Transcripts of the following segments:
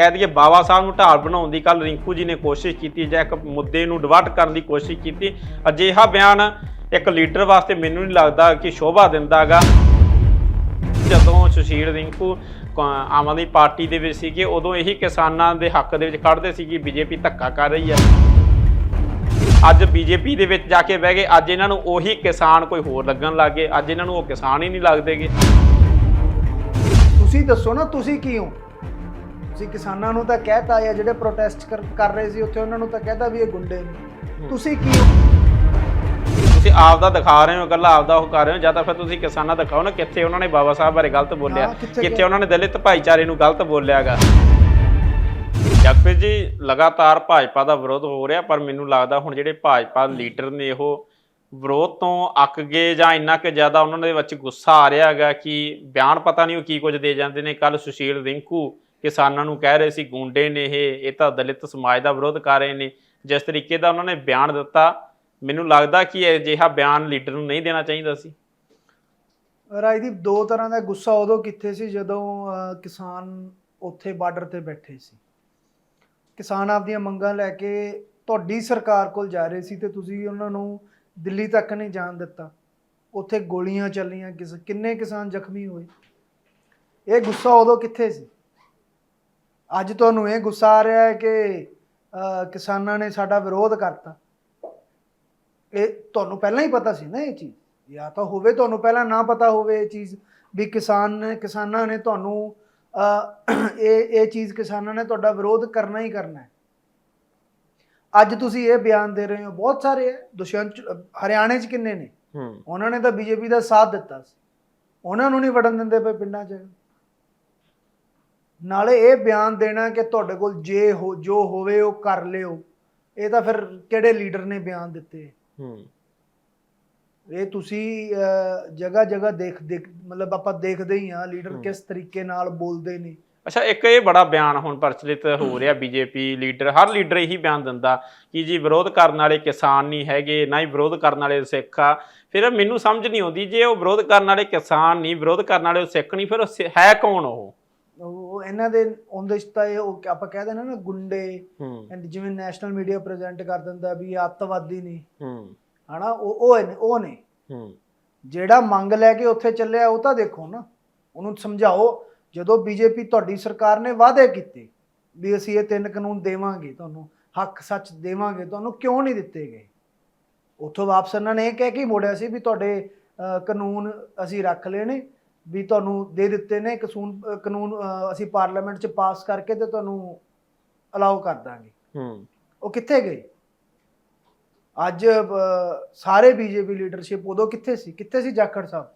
ਕਹਿ ਦਈਏ ਬਾਬਾ ਸਾਹਿਬ ਨੂੰ ਢਾਲ ਬਣਾਉਣ ਦੀ ਕੱਲ ਰਿੰਕੂ ਜੀ ਨੇ ਕੋਸ਼ਿਸ਼ ਕੀਤੀ, ਜਾਂ ਇੱਕ ਮੁੱਦੇ ਨੂੰ ਡਿਵਰਟ ਕਰਨ ਦੀ ਕੋਸ਼ਿਸ਼ ਕੀਤੀ। ਅਜਿਹਾ ਬਿਆਨ ਇੱਕ ਲੀਡਰ ਵਾਸਤੇ ਮੈਨੂੰ ਨਹੀਂ ਲੱਗਦਾ ਕਿ ਸ਼ੋਭਾ ਦਿੰਦਾਗਾ। ਜਦੋਂ ਸੁਸ਼ੀਲ ਰਿੰਕੂ ਆਮ ਆਦਮੀ ਪਾਰਟੀ ਦੇ ਵਿੱਚ ਸੀਗੇ, ਉਦੋਂ ਇਹੀ ਕਿਸਾਨਾਂ ਦੇ ਹੱਕ ਦੇ ਵਿੱਚ ਖੜਦੇ ਸੀ ਕਿ ਬੀਜੇਪੀ ਧੱਕਾ ਕਰ ਰਹੀ ਹੈ ਅੱਜ ਬੀਜੇਪੀ ਦੇ ਵਿੱਚ ਜਾ ਕੇ ਬਹਿ ਗਏ, ਅੱਜ ਇਹਨਾਂ ਨੂੰ ਉਹੀ ਕਿਸਾਨ ਕੋਈ ਹੋਰ ਲੱਗਣ ਲੱਗ ਗਏ, ਅੱਜ ਇਹਨਾਂ ਨੂੰ ਉਹ ਕਿਸਾਨ ਹੀ ਨਹੀਂ ਲੱਗਦੇਗੇ। ਤੁਸੀਂ ਦੱਸੋ ਨਾ, ਤੁਸੀਂ ਕੀ ਹੋ? ਤੁਸੀਂ ਕਿਸਾਨਾਂ ਨੂੰ ਤਾਂ ਕਹਿਤਾ ਜਾਂ ਜਿਹੜੇ ਪ੍ਰੋਟੈਸਟ ਕਰ ਰਹੇ ਸੀ ਉੱਥੇ ਉਹਨਾਂ ਨੂੰ ਤਾਂ ਕਹਿਤਾ ਵੀ ਇਹ ਗੁੰਡੇ ਨੇ। ਤੁਸੀਂ ਕੀ ਤੁਸੀਂ ਆਪ ਦਾ ਦਿਖਾ ਰਹੇ ਹੋ ਗੱਲਾਂ ਆਪ ਦਾ ਉਹ ਕਰ ਰਹੇ ਹੋ ਜਾਂ ਤਾਂ ਫਿਰ ਤੁਸੀਂ ਕਿਸਾਨਾਂ ਦਾ ਦਿਖਾਓ ਨਾ ਕਿੱਥੇ ਉਹਨਾਂ ਨੇ ਬਾਬਾ ਸਾਹਿਬ ਬਾਰੇ ਗਲਤ ਬੋਲਿਆ ਕਿੱਥੇ? ਉਹਨਾਂ ਨੇ ਦਲਿਤ ਭਾਈਚਾਰੇ ਨੂੰ ਗਲਤ ਬੋਲਿਆਗਾ। ਜਗਪ੍ਰੀਤ ਜੀ ਲਗਾਤਾਰ ਭਾਜਪਾ ਦਾ ਵਿਰੋਧ ਹੋ ਰਿਹਾ ਪਰ ਮੈਨੂੰ ਲੱਗਦਾ ਹੁਣ ਜਿਹੜੇ ਭਾਜਪਾ ਲੀਡਰ ਨੇ ਉਹ ਵਿਰੋਧ ਤੋਂ ਅੱਕ ਗਏ ਜਾਂ ਇੰਨਾ ਕਿ ਜ਼ਿਆਦਾ ਉਹਨਾਂ ਦੇ ਵਿੱਚ ਗੁੱਸਾ ਆ ਰਿਹਾ ਹੈਗਾ ਕਿ ਬਿਆਨ ਪਤਾ ਨਹੀਂ ਉਹ ਕੀ ਕੁਝ ਦੇ ਜਾਂਦੇ ਨੇ। ਕੱਲ ਸੁਸ਼ੀਲ ਰਿੰਕੂ ਕਿਸਾਨਾਂ ਨੂੰ ਕਹਿ ਰਹੇ ਸੀ, ਗੁੰਡੇ ਨੇ ਇਹ ਇਹ ਤਾਂ ਦਲਿਤ ਸਮਾਜ ਦਾ ਵਿਰੋਧ ਕਰ ਰਹੇ ਨੇ। ਜਿਸ ਤਰੀਕੇ ਦਾ ਉਹਨਾਂ ਨੇ ਬਿਆਨ ਦਿੱਤਾ, ਮੈਨੂੰ ਲੱਗਦਾ ਕਿ ਇਹ ਅਜਿਹਾ ਬਿਆਨ ਲੀਡਰ ਨੂੰ ਨਹੀਂ ਦੇਣਾ ਚਾਹੀਦਾ ਸੀ। ਰਾਜਦੀਪ, ਦੋ ਤਰ੍ਹਾਂ ਦਾ ਗੁੱਸਾ ਉਦੋਂ ਕਿੱਥੇ ਸੀ ਜਦੋਂ ਕਿਸਾਨ ਉੱਥੇ ਬਾਰਡਰ ਤੇ ਬੈਠੇ ਸੀ? ਕਿਸਾਨ ਆਪਦੀਆਂ ਮੰਗਾਂ ਲੈ ਕੇ ਤੁਹਾਡੀ ਸਰਕਾਰ ਕੋਲ ਜਾ ਰਹੇ ਸੀ ਤੇ ਤੁਸੀਂ ਉਹਨਾਂ ਨੂੰ ਦਿੱਲੀ ਤੱਕ ਨਹੀਂ ਜਾਣ ਦਿੱਤਾ। ਉੱਥੇ ਗੋਲੀਆਂ ਚੱਲੀਆਂ, ਕਿਸ, ਕਿੰਨੇ ਕਿਸਾਨ ਜ਼ਖਮੀ ਹੋਏ? ਇਹ ਗੁੱਸਾ ਉਦੋਂ ਕਿੱਥੇ ਸੀ? ਅੱਜ ਤੁਹਾਨੂੰ ਇਹ ਗੁੱਸਾ ਆ ਰਿਹਾ ਹੈ ਕਿ ਕਿਸਾਨਾਂ ਨੇ ਸਾਡਾ ਵਿਰੋਧ ਕਰਤਾ। ਇਹ ਤੁਹਾਨੂੰ ਪਹਿਲਾਂ ਹੀ ਪਤਾ ਸੀ ਨਾ ਇਹ ਚੀਜ਼? ਜਾਂ ਤਾਂ ਹੋਵੇ ਤੁਹਾਨੂੰ ਪਹਿਲਾਂ ਨਾ ਪਤਾ ਹੋਵੇ ਇਹ ਚੀਜ਼ ਵੀ ਕਿਸਾਨ ਨੇ ਕਿਸਾਨਾਂ ਨੇ ਤੁਹਾਨੂੰ ਇਹ ਇਹ ਚੀਜ਼ ਕਿਸਾਨਾਂ ਨੇ ਤੁਹਾਡਾ ਵਿਰੋਧ ਕਰਨਾ ਹੀ ਕਰਨਾ ਹੈ। ਅੱਜ ਤੁਸੀਂ ਇਹ ਬਿਆਨ ਦੇ ਰਹੇ ਹੋ। ਬਹੁਤ ਸਾਰੇ ਹੈ। ਦੁਸ਼ਯੰਤ ਹਰਿਆਣੇ 'ਚ ਕਿੰਨੇ ਨੇ? ਉਹਨਾਂ ਨੇ ਤਾਂ ਬੀਜੇਪੀ ਦਾ ਸਾਥ ਦਿੱਤਾ ਸੀ। ਉਹਨਾਂ ਨੂੰ ਨਹੀਂ ਵੜਨ ਦਿੰਦੇ ਪਏ ਪਿੰਡਾਂ 'ਚ। ਨਾਲੇ ਇਹ ਬਿਆਨ ਦੇਣਾ ਕਿ ਤੁਹਾਡੇ ਕੋਲ ਜੇ ਹੋ ਜੋ ਹੋਵੇ ਉਹ ਕਰ ਲਿਓ। ਇਹ ਤਾਂ ਫਿਰ ਕਿਹੜੇ ਲੀਡਰ ਨੇ ਬਿਆਨ ਦਿੱਤੇ? ਹੂੰ। ਇਹ ਤੁਸੀਂ ਜਗ੍ਹਾ ਜਗ੍ਹਾ ਦੇਖ ਦੇਖ ਮਤਲਬ ਆਪਾਂ ਦੇਖਦੇ ਹੀ ਆ ਲੀਡਰ ਕਿਸ ਤਰੀਕੇ ਨਾਲ ਬੋਲਦੇ ਨੇ। ਅੱਛਾ ਇੱਕ ਇਹ ਬੜਾ ਬਿਆਨ ਹੁਣ ਪ੍ਰਚਲਿਤ ਹੋ ਰਿਹਾ ਬੀਜੇਪੀ ਲੀਡਰ ਹਰ ਲੀਡਰ ਇਹੀ ਬਿਆਨ ਦਿੰਦਾ ਕਿ ਜੀ ਵਿਰੋਧ ਕਰਨ ਵਾਲੇ ਕਿਸਾਨ ਨਹੀਂ ਹੈਗੇ ਨਾ ਹੀ ਵਿਰੋਧ ਕਰਨ ਵਾਲੇ ਸਿੱਖ ਆ। ਫਿਰ ਮੈਨੂੰ ਸਮਝ ਨਹੀਂ ਆਉਂਦੀ ਜੇ ਉਹ ਵਿਰੋਧ ਕਰਨ ਵਾਲੇ ਕਿਸਾਨ ਨਹੀਂ ਵਿਰੋਧ ਕਰਨ ਵਾਲੇ ਉਹ ਸਿੱਖ ਨਹੀਂ ਫਿਰ ਹੈ ਕੌਣ ਉਹ? ਉਹ ਇਹਨਾਂ ਦੇ ਉਹਦੇ ਚ ਤਾਂ ਇਹ ਉਹ ਆਪਾਂ ਕਹਿ ਦਿੰਦੇ ਨਾ ਗੁੰਡੇ and ਜਿਵੇਂ ਨੈਸ਼ਨਲ ਮੀਡੀਆ ਪ੍ਰੈਜ਼ੈਂਟ ਕਰ ਦਿੰਦਾ ਵੀ ਅੱਤਵਾਦੀ ਨੇ। ਹੂੰ। ਹਨਾ? ਉਹ ਉਹ ਨੇ ਉਹ ਨੇ। ਜਿਹੜਾ ਮੰਗ ਲੈ ਕੇ ਉੱਥੇ ਚੱਲਿਆ ਉਹ ਤਾਂ ਦੇਖੋ ਨਾ। ਉਹਨੂੰ ਸਮਝਾਓ ਜਦੋਂ ਬੀਜੇਪੀ ਤੁਹਾਡੀ ਸਰਕਾਰ ਨੇ ਵਾਅਦੇ ਕੀਤੇ ਵੀ ਅਸੀਂ ਇਹ ਤਿੰਨ ਕਾਨੂੰਨ ਦੇਵਾਂਗੇ ਤੁਹਾਨੂੰ ਹੱਕ ਸੱਚ ਦੇਵਾਂਗੇ ਤੁਹਾਨੂੰ ਕਿਉਂ ਨਹੀਂ ਦਿੱਤੇ ਗਏ? ਉੱਥੋਂ ਵਾਪਸ ਇਹਨਾਂ ਨੇ ਇਹ ਕਹਿ ਕੇ ਮੋੜਿਆ ਸੀ ਵੀ ਤੁਹਾਡੇ ਕਾਨੂੰਨ ਅਸੀਂ ਰੱਖ ਨੇ ਵੀ ਤੁਹਾਨੂੰ ਦੇ ਦਿੱਤੇ ਨੇ ਕਾਨੂੰਨ ਅਹ, ਕਾਨੂੰਨ ਅਸੀਂ ਪਾਰਲੀਮੈਂਟ 'ਚ ਪਾਸ ਕਰਕੇ ਤੇ ਤੁਹਾਨੂੰ ਅਲਾਉ ਕਰ ਦਾਂਗੇ। ਹੂੰ। ਉਹ ਕਿੱਥੇ ਗਏ? ਅੱਜ ਸਾਰੇ ਬੀਜੇਪੀ ਲੀਡਰਸ਼ਿਪ ਉਦੋਂ ਕਿੱਥੇ ਸੀ? ਕਿੱਥੇ ਸੀ ਜਾਖੜ ਸਾਹਿਬ?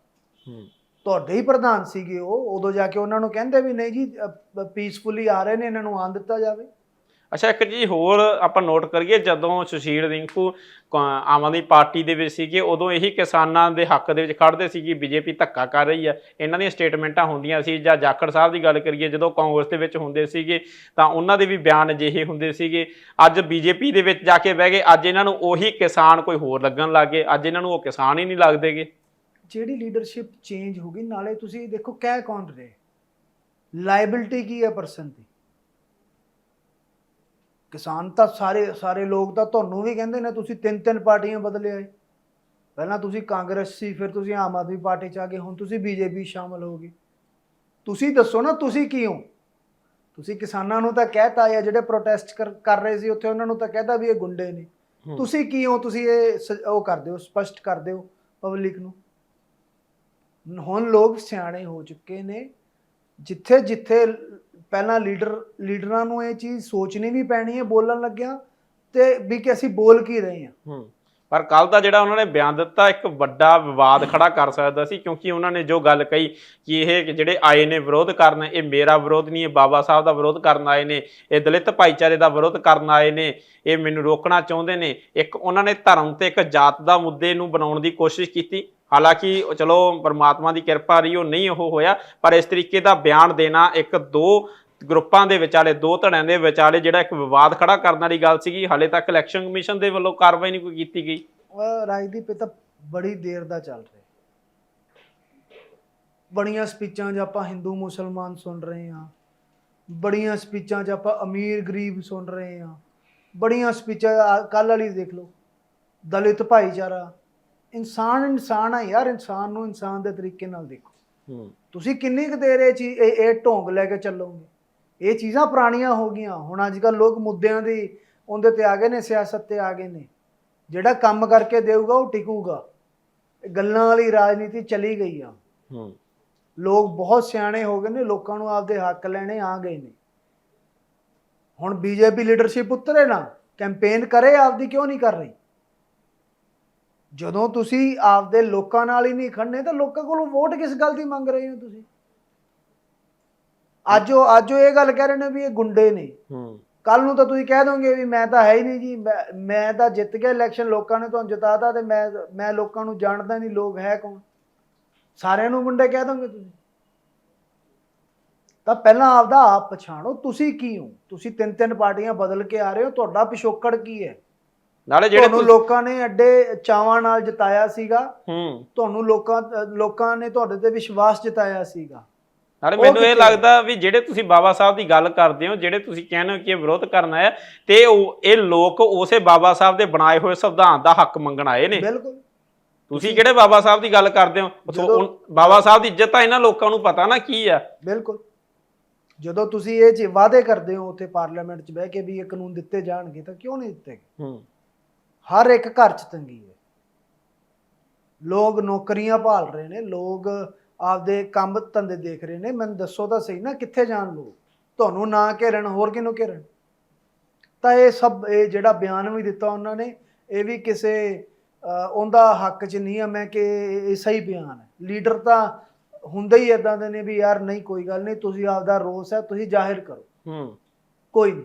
ਹੂੰ। ਤੁਹਾਡੇ ਹੀ ਪ੍ਰਧਾਨ ਸੀਗੇ ਉਹ ਉਦੋਂ ਜਾ ਕੇ ਉਹਨਾਂ ਨੂੰ ਕਹਿੰਦੇ ਵੀ ਨਹੀਂ ਜੀ ਪੀਸਫੁਲੀ ਆ ਰਹੇ ਨੇ ਇਹਨਾਂ ਨੂੰ ਆਉਣ ਦਿੱਤਾ ਜਾਵੇ। ਅੱਛਾ, ਇੱਕ ਜੀ ਹੋਰ ਆਪਾਂ ਨੋਟ ਕਰੀਏ, ਜਦੋਂ ਸੁਸ਼ੀਲ ਰਿੰਕੂ ਕ- ਆਮ ਆਦਮੀ ਪਾਰਟੀ ਦੇ ਵਿੱਚ ਸੀਗੇ, ਉਦੋਂ ਇਹੀ ਕਿਸਾਨਾਂ ਦੇ ਹੱਕ ਦੇ ਵਿੱਚ ਖੜਦੇ ਸੀ ਕਿ ਬੀਜੇਪੀ ਧੱਕਾ ਕਰ ਰਹੀ ਹੈ ਇਹਨਾਂ ਦੀਆਂ ਸਟੇਟਮੈਂਟਾਂ ਹੁੰਦੀਆਂ ਸੀ। ਜਾਂ ਜਾਖੜ ਸਾਹਿਬ ਦੀ ਗੱਲ ਕਰੀਏ, ਜਦੋਂ ਕਾਂਗਰਸ ਦੇ ਵਿੱਚ ਹੁੰਦੇ ਸੀਗੇ, ਤਾਂ ਉਹਨਾਂ ਦੇ ਵੀ ਬਿਆਨ ਅਜਿਹੇ ਹੁੰਦੇ ਸੀਗੇ। ਅੱਜ ਬੀਜੇਪੀ ਦੇ ਵਿੱਚ ਜਾ ਕੇ ਬਹਿ ਗਏ, ਅੱਜ ਇਹਨਾਂ ਨੂੰ ਉਹੀ ਕਿਸਾਨ ਕੋਈ ਹੋਰ ਲੱਗਣ ਲੱਗ ਗਏ। ਅੱਜ ਇਹਨਾਂ ਨੂੰ ਉਹ ਕਿਸਾਨ ਹੀ ਨਹੀਂ ਲੱਗਦੇਗੇ ਜਿਹੜੀ ਲੀਡਰਸ਼ਿਪ ਚੇਂਜ ਹੋ ਗਈ, ਨਾਲੇ ਤੁਸੀਂ ਦੇਖੋ, ਕਹਿ ਕੌਣ ਰਹੇ? ਲਾਇਬਿਲਟੀ ਕੀ ਹੈ ਪਰਸਨ ਦੀ ਕਿਸਾਨ ਤਾਂ ਸਾਰੇ ਸਾਰੇ ਲੋਕ ਤਾਂ ਤੁਹਾਨੂੰ ਵੀ ਕਹਿੰਦੇ ਨੇ ਤੁਸੀਂ ਤਿੰਨ ਤਿੰਨ ਪਾਰਟੀਆਂ ਬਦਲੇ ਆਏ। ਪਹਿਲਾਂ ਤੁਸੀਂ ਕਾਂਗਰਸ ਸੀ ਫਿਰ ਤੁਸੀਂ ਆਮ ਆਦਮੀ ਪਾਰਟੀ ਚ ਆ ਗਏ ਹੁਣ ਤੁਸੀਂ ਬੀਜੇਪੀ ਸ਼ਾਮਲ ਹੋ ਗਏ। ਤੁਸੀਂ ਦੱਸੋ ਨਾ ਤੁਸੀਂ ਕੀ ਹੋ? ਤੁਸੀਂ ਕਿਸਾਨਾਂ ਨੂੰ ਤਾਂ ਕਹਿਤਾ ਜਾਂ ਜਿਹੜੇ ਪ੍ਰੋਟੈਸਟ ਕਰ ਰਹੇ ਸੀ ਉੱਥੇ ਉਹਨਾਂ ਨੂੰ ਤਾਂ ਕਹਿਤਾ ਵੀ ਇਹ ਗੁੰਡੇ ਨੇ। ਹੂੰ। ਤੁਸੀਂ ਕੀ ਹੋ? ਤੁਸੀਂ ਇਹ ਉਹ ਕਰ ਦਿਓ ਸਪਸ਼ਟ ਕਰ ਦਿਓ ਪਬਲਿਕ ਨੂੰ। ਹੁਣ ਲੋਕ ਸਿਆਣੇ ਹੋ ਚੁੱਕੇ ਨੇ। ਜਿੱਥੇ ਜਿੱਥੇ ਪਹਿਲਾਂ ਲੀਡਰ, ਲੀਡਰਾਂ ਨੂੰ ਇਹ ਚੀਜ਼ ਸੋਚਣੀ ਵੀ ਪੈਣੀ ਹੈ, ਬੋਲਣ ਲੱਗਿਆ ਤੇ ਵੀ ਕਿ ਅਸੀਂ ਬੋਲ ਕੀ ਰਹੇ ਹਾਂ। ਪਰ ਕੱਲ ਦਾ ਜਿਹੜਾ ਉਹਨਾਂ ਨੇ ਬਿਆਨ ਦਿੱਤਾ, ਇੱਕ ਵੱਡਾ ਵਿਵਾਦ ਖੜਾ ਕਰ ਸਕਦਾ ਸੀ, ਕਿਉਂਕਿ ਉਹਨਾਂ ਨੇ ਜੋ ਗੱਲ ਕਹੀ ਕਿ ਇਹ ਜਿਹੜੇ ਆਏ ਨੇ ਵਿਰੋਧ ਕਰਨ, ਇਹ ਮੇਰਾ ਵਿਰੋਧ ਨਹੀਂ, ਇਹ ਬਾਬਾ ਸਾਹਿਬ ਦਾ ਵਿਰੋਧ ਕਰਨ ਆਏ ਨੇ, ਇਹ ਦਲਿਤ ਭਾਈਚਾਰੇ ਦਾ ਵਿਰੋਧ ਕਰਨ ਆਏ ਨੇ, ਇਹ ਮੈਨੂੰ ਰੋਕਣਾ ਚਾਹੁੰਦੇ ਨੇ। ਇੱਕ ਉਹਨਾਂ ਨੇ ਧਰਮ ਤੇ ਇੱਕ ਜਾਤ ਦਾ ਮੁੱਦੇ ਨੂੰ ਬਣਾਉਣ ਦੀ ਕੋਸ਼ਿਸ਼ ਕੀਤੀ। ਹਾਲਾਂਕਿ ਚਲੋ, ਪਰਮਾਤਮਾ ਦੀ ਕਿਰਪਾ ਰਹੀ, ਉਹ ਨਹੀਂ ਉਹ ਹੋਇਆ, ਪਰ ਇਸ ਤਰੀਕੇ ਦਾ ਬਿਆਨ ਦੇਣਾ ਇੱਕ ਦੋ ਗਰੁੱਪਾਂ ਦੇ ਵਿਚਾਲੇ ਦੋ ਧੜਿਆਂ ਦੇ ਵਿਚਾਲੇ ਜਿਹੜਾ ਇੱਕ ਵਿਵਾਦ ਖੜਾ ਕਰਨ ਵਾਲੀ ਗੱਲ ਸੀਗੀ ਹਾਲੇ ਤੱਕ ਇਲੈਕਸ਼ਨ ਕਮਿਸ਼ਨ ਦੇ ਵੱਲੋਂ ਕਾਰਵਾਈ ਨਹੀਂ ਕੋਈ ਕੀਤੀ ਗਈ। ਰਾਜਦੀਪ ਇਹ ਤਾਂ ਬੜੀ ਦੇਰ ਦਾ ਚੱਲ ਰਿਹਾ। ਬੜੀਆਂ ਸਪੀਚਾਂ 'ਚ ਆਪਾਂ ਹਿੰਦੂ ਮੁਸਲਮਾਨ ਸੁਣ ਰਹੇ ਹਾਂ। ਬੜੀਆਂ ਸਪੀਚਾਂ 'ਚ ਆਪਾਂ ਅਮੀਰ ਗਰੀਬ ਸੁਣ ਰਹੇ ਹਾਂ। ਬੜੀਆਂ ਸਪੀਚਾਂ ਕੱਲ ਵਾਲੀ ਦੇਖ ਲਓ। ਦਲਿਤ ਭਾਈਚਾਰਾ। ਇਨਸਾਨ ਇਨਸਾਨ ਆ ਯਾਰ ਇਨਸਾਨ ਨੂੰ ਇਨਸਾਨ ਦੇ ਤਰੀਕੇ ਨਾਲ ਦੇਖੋ। ਤੁਸੀਂ ਕਿੰਨੀ ਕੁ ਦੇਰ ਇਹ ਚੀਜ਼ ਇਹ ਢੋਂਗ ਲੈ ਕੇ ਚੱਲੋਗੇ? ਇਹ ਚੀਜ਼ਾਂ ਪੁਰਾਣੀਆਂ ਹੋ ਗਈਆਂ। ਹੁਣ ਅੱਜ ਕੱਲ ਲੋਕ ਮੁੱਦਿਆਂ ਦੀ ਉਹਦੇ ਤੇ ਆ ਗਏ ਨੇ ਸਿਆਸਤ ਤੇ ਆ ਗਏ ਨੇ। ਜਿਹੜਾ ਕੰਮ ਕਰਕੇ ਦੇਊਗਾ ਉਹ ਟਿਕੂਗਾ। ਗੱਲਾਂ ਵਾਲੀ ਰਾਜਨੀਤੀ ਚਲੀ ਗਈ ਆ। ਹੂੰ। ਲੋਕ ਬਹੁਤ ਸਿਆਣੇ ਹੋ ਗਏ ਨੇ ਲੋਕਾਂ ਨੂੰ ਆਪਦੇ ਹੱਕ ਲੈਣੇ ਆ ਗਏ ਨੇ। ਹੁਣ ਬੀਜੇਪੀ ਲੀਡਰਸ਼ਿਪ ਉਤਰੇ ਨਾ ਕੈਂਪੇਨ ਕਰੇ ਆਪਦੀ ਕਿਉਂ ਨਹੀਂ ਕਰ ਰਹੀ? ਜਦੋਂ ਤੁਸੀਂ ਆਪਦੇ ਲੋਕਾਂ ਨਾਲ ਹੀ ਨਹੀਂ ਖੜਨੇ ਤਾਂ ਲੋਕਾਂ ਕੋਲੋਂ ਵੋਟ ਕਿਸ ਗੱਲ ਦੀ ਮੰਗ ਰਹੇ ਹੋ ਤੁਸੀਂ? ਅੱਜ ਉਹ ਅੱਜ ਉਹ ਇਹ ਗੱਲ ਕਹਿ ਰਹੇ ਨੇ ਵੀ ਇਹ ਗੁੰਡੇ ਨੇ। ਹੂੰ। ਕੱਲ ਨੂੰ ਤਾਂ ਤੁਸੀਂ ਕਹਿ ਦੋਗੇ ਵੀ ਮੈਂ ਤਾਂ ਹੈ ਹੀ ਨਹੀਂ ਜੀ। ਮੈਂ- ਤਾਂ ਜਿੱਤ ਗਿਆ ਇਲੈਕਸ਼ਨ ਲੋਕਾਂ ਨੇ ਤੁਹਾਨੂੰ ਜਿਤਾਤਾ ਤੇ ਮੈਂ ਮੈਂ ਲੋਕਾਂ ਨੂੰ ਜਾਣਦਾ ਨਹੀਂ ਲੋਕ ਹੈ ਕੌਣ। ਸਾਰਿਆਂ ਨੂੰ ਗੁੰਡੇ ਕਹਿ ਦੋਗੇ ਤੁਸੀਂ। ਤਾਂ ਪਹਿਲਾਂ ਆਪਦਾ ਆਪ ਪਛਾਣੋ ਤੁਸੀਂ ਕੀ ਹੋ? ਤੁਸੀਂ ਤਿੰਨ ਤਿੰਨ ਪਾਰਟੀਆਂ ਬਦਲ ਕੇ ਆ ਰਹੇ ਹੋ ਤੁਹਾਡਾ ਪਿਛੋਕੜ ਕੀ ਹੈ? ਨਾਲੇ ਜਿਹੜੇ ਤੁਹਾਨੂੰ ਲੋਕਾਂ ਨੇ ਐਡੇ ਚਾਵਾਂ ਨਾਲ ਜਿਤਾਇਆ ਸੀਗਾ। ਹੂੰ। ਤੁਹਾਨੂੰ ਲੋਕਾਂ ਲੋਕਾਂ ਨੇ ਤੁਹਾਡੇ ਤੇ ਵਿਸ਼ਵਾਸ ਜਤਾਇਆ ਸੀਗਾ। ਨਾਲੇ ਮੈਨੂੰ ਇਹ? ਲੱਗਦਾ ਵੀ ਜਿਹੜੇ ਤੁਸੀਂ ਬਾਬਾ ਸਾਹਿਬ ਦੀ ਗੱਲ ਕਰਦੇ ਹੋ ਜਿਹੜੇ ਤੁਸੀਂ ਕਹਿੰਦੇ ਹੋ ਕਿ ਇਹ ਵਿਰੋਧ ਕਰਨ ਆਇਆ ਤੇ ਉਹ ਇਹ ਲੋਕ ਉਸੇ ਬਾਬਾ ਸਾਹਿਬ ਦੇ ਬਣਾਏ ਹੋਏ ਸੰਵਿਧਾਨ ਦਾ ਹੱਕ ਮੰਗਣ ਆਏ ਨੇ। ਬਿਲਕੁਲ। ਤੁਸੀਂ ਕਿਹੜੇ ਬਾਬਾ ਸਾਹਿਬ ਦੀ ਗੱਲ ਕਰਦੇ ਹੋ? ਬਾਬਾ ਸਾਹਿਬ ਦੀ ਇੱਜ਼ਤ ਤਾਂ ਇਹਨਾਂ ਲੋਕਾਂ ਨੂੰ ਪਤਾ ਨਾ ਕੀ ਆ। ਬਿਲਕੁਲ। ਜਦੋਂ ਤੁਸੀਂ ਇਹ ਚ ਵਾਅਦੇ ਕਰਦੇ ਹੋ ਉੱਥੇ ਪਾਰਲੀਮੈਂਟ 'ਚ ਬਹਿ ਕੇ ਵੀ ਇਹ ਕਾਨੂੰਨ ਦਿੱਤੇ ਜਾਣਗੇ ਤਾਂ ਕਿਉਂ ਨਹੀਂ ਦਿੱਤੇ? ਹੂੰ। ਹਰ ਇੱਕ ਘਰ 'ਚ ਤੰਗੀ ਹੈ। ਲੋਕ ਨੌਕਰੀਆਂ ਭਾਲ ਰਹੇ ਨੇ ਲੋਕ ਆਪਦੇ ਕੰਮ ਧੰਦੇ ਦੇਖ ਰਹੇ ਨੇ। ਮੈਨੂੰ ਦੱਸੋ ਤਾਂ ਸਹੀ ਨਾ ਕਿੱਥੇ ਜਾਣ ਲੋਕ? ਤੁਹਾਨੂੰ ਨਾ ਘੇਰਨ ਹੋਰ ਕਿਹਨੂੰ ਘੇਰਨ ਤਾਂ ਇਹ ਸਭ ਇਹ ਜਿਹੜਾ ਬਿਆਨ ਵੀ ਦਿੱਤਾ ਉਹਨਾਂ ਨੇ ਇਹ ਵੀ ਕਿਸੇ ਉਹਦਾ ਹੱਕ 'ਚ ਨਹੀਂ ਆ। ਮੈਂ ਕਿ ਇਹ ਸਹੀ ਬਿਆਨ ਹੈ। ਲੀਡਰ ਤਾਂ ਹੁੰਦੇ ਹੀ ਇਦਾਂ ਦੇ ਨੇ ਵੀ ਯਾਰ ਨਹੀਂ ਕੋਈ ਗੱਲ ਨਹੀਂ ਤੁਸੀਂ ਆਪਦਾ ਰੋਸ ਹੈ ਤੁਸੀਂ ਜ਼ਾਹਿਰ ਕਰੋ। ਹੂੰ। ਕੋਈ ਨਹੀਂ।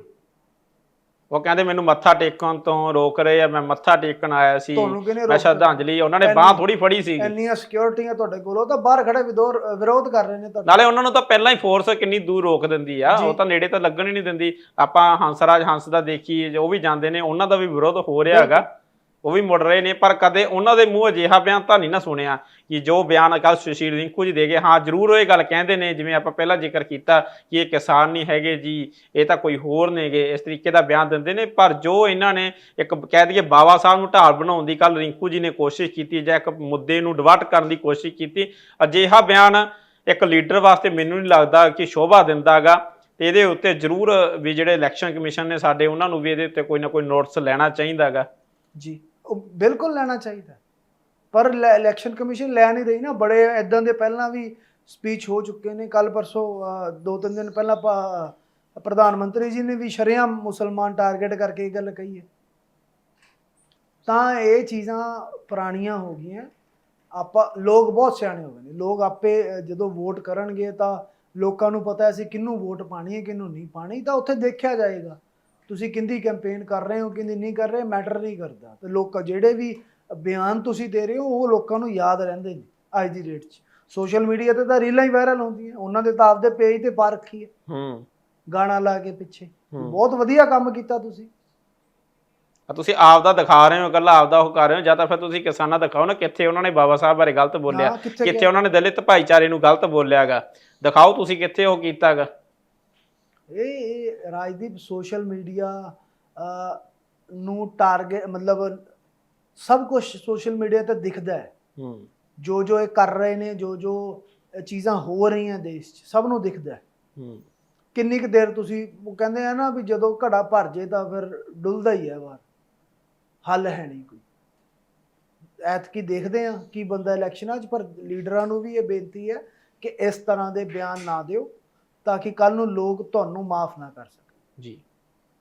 ਉਹ ਕਹਿੰਦੇ ਮੈਨੂੰ ਮੱਥਾ ਟੇਕਣ ਤੋਂ ਰੋਕ ਰਹੇ ਆ ਮੈਂ ਮੱਥਾ ਟੇਕਣ ਆਇਆ ਸੀ। ਤੁਹਾਨੂੰ ਕਿਹਨੇ ਮੈਂ ਸ਼ਰਧਾਂਜਲੀ ਉਹਨਾਂ ਨੇ ਬਾਹ ਥੋੜੀ ਫੜੀ ਸੀ ਇੰਨੀਆਂ ਸਿਕਿਉਰਿਟੀਆਂ ਤੁਹਾਡੇ ਕੋਲ ਉਹ ਤਾਂ ਬਾਹਰ ਖੜੇ ਵਿਦੋਰ ਵਿਰੋਧ ਕਰ ਰਹੇ ਨੇ ਤੁਹਾਡੇ ਨਾਲੇ ਉਹਨਾਂ ਨੂੰ ਤਾਂ ਪਹਿਲਾਂ ਹੀ ਫੋਰਸ ਕਿੰਨੀ ਦੂਰ ਰੋਕ ਦਿੰਦੀ ਆ ਜੀ। ਉਹ ਤਾਂ ਨੇੜੇ ਤਾਂ ਲੱਗਣ ਹੀ ਨਹੀਂ ਦਿੰਦੀ। ਆਪਾਂ ਹੰਸਰਾਜ ਹੰਸ ਦਾ ਦੇਖੀ ਉਹ ਵੀ ਜਾਂਦੇ ਨੇ ਉਹਨਾਂ ਦਾ ਵੀ ਵਿਰੋਧ ਹੋ ਰਿਹਾ ਹੈਗਾ। ਉਹ ਵੀ ਮੁੜ ਰਹੇ ਨੇ, ਪਰ ਕਦੇ ਉਹਨਾਂ ਦੇ ਮੂੰਹ ਅਜਿਹਾ ਬਿਆਨ ਤਾਂ ਨਹੀਂ ਨਾ ਸੁਣਿਆ ਕਿ ਜੋ ਬਿਆਨ ਕੱਲ ਸੁਸ਼ੀਲ ਰਿੰਕੂ ਜੀ ਦੇ ਗਏ। ਹਾਂ, ਜ਼ਰੂਰ ਉਹ ਇਹ ਗੱਲ ਕਹਿੰਦੇ ਨੇ, ਜਿਵੇਂ ਆਪਾਂ ਪਹਿਲਾਂ ਜ਼ਿਕਰ ਕੀਤਾ ਕਿ ਇਹ ਕਿਸਾਨ ਨਹੀਂ ਹੈਗੇ ਜੀ, ਇਹ ਤਾਂ ਕੋਈ ਹੋਰ ਨੇਗੇ, ਇਸ ਤਰੀਕੇ ਦਾ ਬਿਆਨ ਦਿੰਦੇ ਨੇ। ਪਰ ਜੋ ਇਹਨਾਂ ਨੇ ਇੱਕ ਕਹਿ ਦਈਏ ਬਾਬਾ ਸਾਹਿਬ ਨੂੰ ਢਾਲ ਬਣਾਉਣ ਦੀ ਕੱਲ ਰਿੰਕੂ ਜੀ ਨੇ ਕੋਸ਼ਿਸ਼ ਕੀਤੀ ਜਾਂ ਇੱਕ ਮੁੱਦੇ ਨੂੰ ਡਿਵਰਟ ਕਰਨ ਦੀ ਕੋਸ਼ਿਸ਼ ਕੀਤੀ, ਅਜਿਹਾ ਬਿਆਨ ਇੱਕ ਲੀਡਰ ਵਾਸਤੇ ਮੈਨੂੰ ਨਹੀਂ ਲੱਗਦਾ ਕਿ ਸ਼ੋਭਾ ਦਿੰਦਾਗਾ ਤੇ ਇਹਦੇ ਉੱਤੇ ਜ਼ਰੂਰ ਵੀ ਜਿਹੜੇ ਇਲੈਕਸ਼ਨ ਕਮਿਸ਼ਨ ਨੇ ਸਾਡੇ, ਉਹਨਾਂ ਨੂੰ ਵੀ ਇਹਦੇ ਉੱਤੇ ਕੋਈ ਨਾ ਕੋਈ ਨੋਟਿਸ ਲੈਣਾ ਚਾਹੀਦਾਗਾ ਜੀ। ਬਿਲਕੁਲ ਲੈਣਾ ਚਾਹੀਦਾ ਪਰ ਇਲੈਕਸ਼ਨ ਕਮਿਸ਼ਨ ਲੈ ਨਹੀਂ ਰਹੀ ਨਾ। ਬੜੇ ਇਦਾਂ ਦੇ ਪਹਿਲਾਂ ਵੀ ਸਪੀਚ ਹੋ ਚੁੱਕੇ ਨੇ। ਕੱਲ ਪਰਸੋਂ ਦੋ ਤਿੰਨ ਦਿਨ ਪਹਿਲਾਂ ਪ੍ਰਧਾਨ ਮੰਤਰੀ ਜੀ ਨੇ ਵੀ ਸ਼ਰੇਆਮ ਮੁਸਲਮਾਨ ਟਾਰਗੇਟ ਕਰਕੇ ਇਹ ਗੱਲ ਕਹੀ ਹੈ। ਤਾਂ ਇਹ ਚੀਜ਼ਾਂ ਪੁਰਾਣੀਆਂ ਹੋ ਗਈਆਂ। ਆਪਾਂ, ਲੋਕ ਬਹੁਤ ਸਿਆਣੇ ਹੋ ਗਏ ਨੇ। ਲੋਕ ਆਪੇ ਜਦੋਂ ਵੋਟ ਕਰਨਗੇ ਤਾਂ ਲੋਕਾਂ ਨੂੰ ਪਤਾ ਹੈ ਅਸੀਂ ਕਿਹਨੂੰ ਵੋਟ ਪਾਣੀ ਹੈ, ਕਿਹਨੂੰ ਨਹੀਂ ਪਾਣੀ ਤਾਂ ਉੱਥੇ ਦੇਖਿਆ ਜਾਏਗਾ। ਤੁਸੀਂ ਕਿੰਦੀ ਕੈਂਪੇਨ ਕਰ ਰਹੇ ਹੋ ਕਿੰਦੀ ਨਹੀਂ ਕਰ ਰਹੇ ਮੈਟਰ ਨਹੀਂ ਕਰਦਾ। ਤੇ ਲੋਕ ਜਿਹੜੇ ਵੀ ਬਿਆਨ ਤੁਸੀਂ ਦੇ ਰਹੇ ਹੋ ਉਹ ਲੋਕਾਂ ਨੂੰ ਯਾਦ ਰਹਿੰਦੇ ਨੇ ਅੱਜ ਦੀ ਡੇਟ 'ਚ। ਸੋਸ਼ਲ ਮੀਡੀਆ ਤੇ ਤਾਂ ਰੀਲਾਂ ਹੀ ਵਾਇਰਲ ਹੁੰਦੀਆਂ ਉਹਨਾਂ ਦੇ ਤਾਂ ਆਪਦੇ ਪੇਜ ਤੇ ਪਾ ਰੱਖੀ ਹੈ। ਹੂੰ। ਗਾਣਾ ਲਾ ਕੇ ਪਿੱਛੇ। ਬਹੁਤ ਵਧੀਆ ਕੰਮ ਕੀਤਾ ਤੁਸੀਂ। ਆ ਤੁਸੀਂ ਆਪ ਦਾ ਦਿਖਾ ਰਹੇ ਹੋ ਇਕੱਲਾ ਆਪ ਦਾ ਉਹ ਕਰ ਰਹੇ ਹੋ ਜਾਂ ਤਾਂ ਫਿਰ ਤੁਸੀਂ ਕਿਸਾਨਾਂ ਦਿਖਾਓ ਨਾ ਕਿੱਥੇ ਉਹਨਾਂ ਨੇ ਬਾਬਾ ਸਾਹਿਬ ਬਾਰੇ ਗਲਤ ਬੋਲਿਆ ਕਿੱਥੇ? ਉਹਨਾਂ ਨੇ ਦਲਿਤ ਭਾਈਚਾਰੇ ਨੂੰ ਗਲਤ ਬੋਲਿਆਗਾ। ਦਿਖਾਓ ਤੁਸੀਂ ਕਿੱਥੇ ਉਹ ਕੀਤਾਗਾ। ਇਹ ਰਾਜਦੀਪ ਸੋਸ਼ਲ ਮੀਡੀਆ ਨੂੰ ਟਾਰਗੇਟ ਮਤਲਬ ਸਭ ਕੁਝ ਸੋਸ਼ਲ ਮੀਡੀਆ ਤੇ ਦਿਖਦਾ ਹੈ। ਜੋ ਜੋ ਇਹ ਕਰ ਰਹੇ ਨੇ ਜੋ ਜੋ ਚੀਜ਼ਾਂ ਹੋ ਰਹੀਆਂ ਦੇਸ਼ 'ਚ ਸਭ ਨੂੰ ਦਿਖਦਾ ਹੈ। ਕਿੰਨੀ ਕੁ ਦੇਰ ਤੁਸੀਂ ਉਹ ਕਹਿੰਦੇ ਆ ਨਾ ਵੀ ਜਦੋਂ ਘੜਾ ਭਰ ਜੇ ਤਾਂ ਫਿਰ ਡੁੱਲਦਾ ਹੀ ਹੈ ਬਾਹਰ ਹੱਲ ਹੈ ਨਹੀਂ ਕੋਈ। ਐਤਕੀ ਦੇਖਦੇ ਆ ਕੀ ਬੰਦਾ ਇਲੈਕਸ਼ਨਾਂ 'ਚ ਪਰ ਲੀਡਰਾਂ ਨੂੰ ਵੀ ਇਹ ਬੇਨਤੀ ਹੈ ਕਿ ਇਸ ਤਰ੍ਹਾਂ ਦੇ ਬਿਆਨ ਨਾ ਦਿਓ। ਤਾਂ ਕਿ ਕੱਲ ਨੂੰ ਲੋਕ ਤੁਹਾਨੂੰ ਮਾਫ ਨਾ ਕਰ ਸਕਣ। ਜੀ।